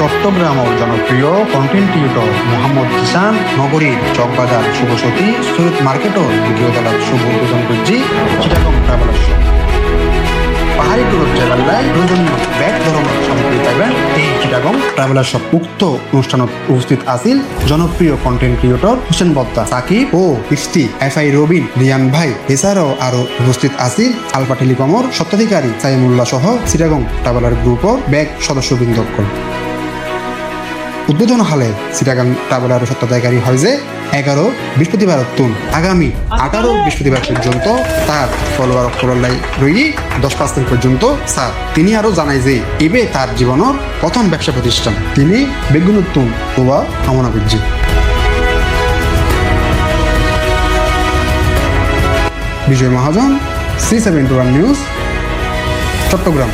চট্টগ্রামের জনপ্রিয় content creator Mohammad কিষান নগরীর চকবাজার শুভসতী সৈয়দ মার্কেটও দ্বিতীয় তলার শুভ উদ্বোধন করছি চিটাগং ট্রাভেলার শো পাহাড়ি টুর ট্রাভেলায় প্রয়োজনীয় ব্যাগ ধরনের সামগ্রী পাইবেন এই চিটাগং ট্রাভেলার শপ উক্ত অনুষ্ঠানত উপস্থিত আছিল জনপ্রিয় content creator Hossain Batta, Sakib O Ifti F I Robin, Riyan ভাই, এছাড়াও আরও উপস্থিত আছিল আলফা টেলিকমর স্বত্বাধিকারী সাইমুল্লাহ সহ চিটাগং ট্রাভেলার গ্রুপর ব্যাগ সদস্যবৃন্দকল উদ্বোধন হলে চিটাগাং ট্রাভেলার সত্ত্বাধিকারী হয় যে এগারো বৃহস্পতিবার তুন আগামী আঠারো বৃহস্পতিবার পর্যন্ত তার ফলোয়ার ফলোয়ার রই দশ পার্সেন্ট পর্যন্ত স্যার তিনি আরও জানায় যে এবে তার জীবনের প্রথম ব্যবসা প্রতিষ্ঠান। তিনি বেগুনুত্তুম ওবা কামনা করছি Bijoy Mahajan C seven two one news Chattogram.